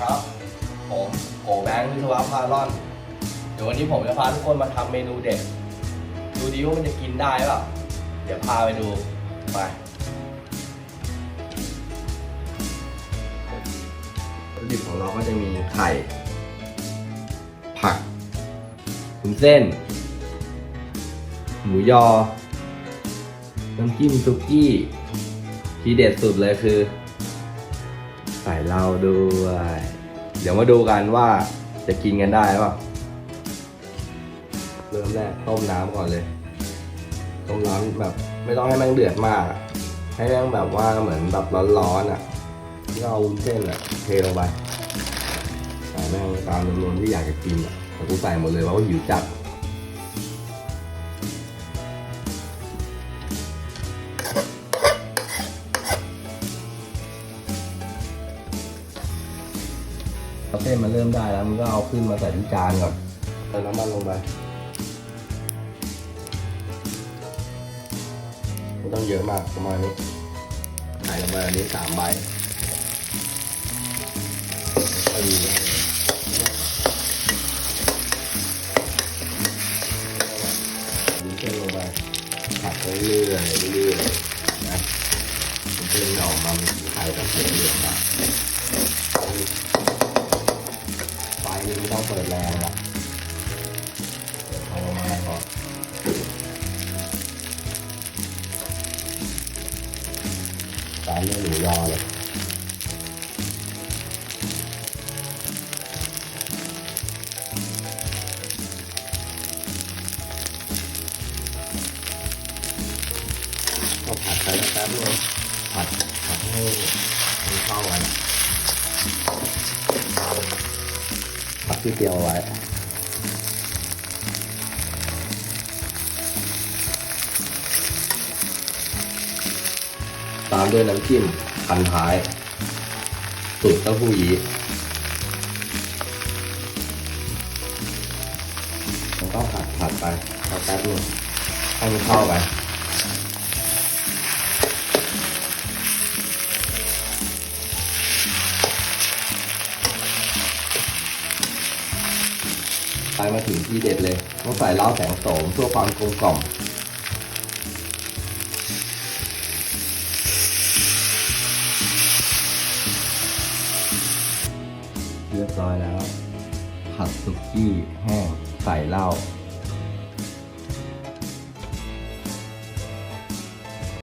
ครับ ผมโอแบงค์วิศวะพารอน เดี๋ยววันนี้ผมจะพาทุกคนมาทำเมนูเด็ด ดูดิว่ามันจะกินได้เปล่า เดี๋ยวพาไปดู ไป วัตถุดิบของเราก็จะมีไข่ ผักขุนเส้น หมูยอ น้ำจิ้มซุกี้ ทีเด็ดสุดเลยคือ ใส่เหล้าด้วย เดี๋ยวมาดูกันว่าจะกินกันได้ป่ะเริ่มแรกต้มน้ำก่อนเลย ต้มน้ำแบบ ไม่ต้องให้มันเดือดมาก ให้แม่งแบบว่าเหมือนแบบร้อนๆอะที่เราเอาเส้นอะเทลงไปใส่แม่งตามจำนวนที่อยากจะกินอะแต่กูใส่หมดเลยเพราะว่าหิวจัด เส้นมันเริ่มได้แล้วมันก็เอาขึ้นมาใส่ที่จานก่อนเติมน้ำมันลงไปไม่ต้องเยอะมากประมาณนี้ใส่ลงไปอันนี้สามใบก็ดีเลยดึงเส้นลงไปผัดไปเรื่อยๆเรื่อยๆนะเส้นออกมาเป็นสีไข่กับสีเหลืองนะ ไฟนี่ไม่ต้องเปิดแรงหรอกเปิดไมาณพอตามด้วยหมูยอเลยก็ผัดไปแป๊บนึงผัดผัดให้มันเข้ากัน ที่เตรียมไว้ ตามด้วยน้ำจิ้มพันท้ายสูตรเต้าหู้ยี้แล้วก็ผัดผัดไปผัดแป๊บนึงให้มันเข้าไป ไปมาถึงที่เด็ดเลยต้องใส่เหล้าแสงโสมเพื่อความกลมกล่อมเรียบร้อยแล้ว ผัดสุกี้แห้งใส่เหล้า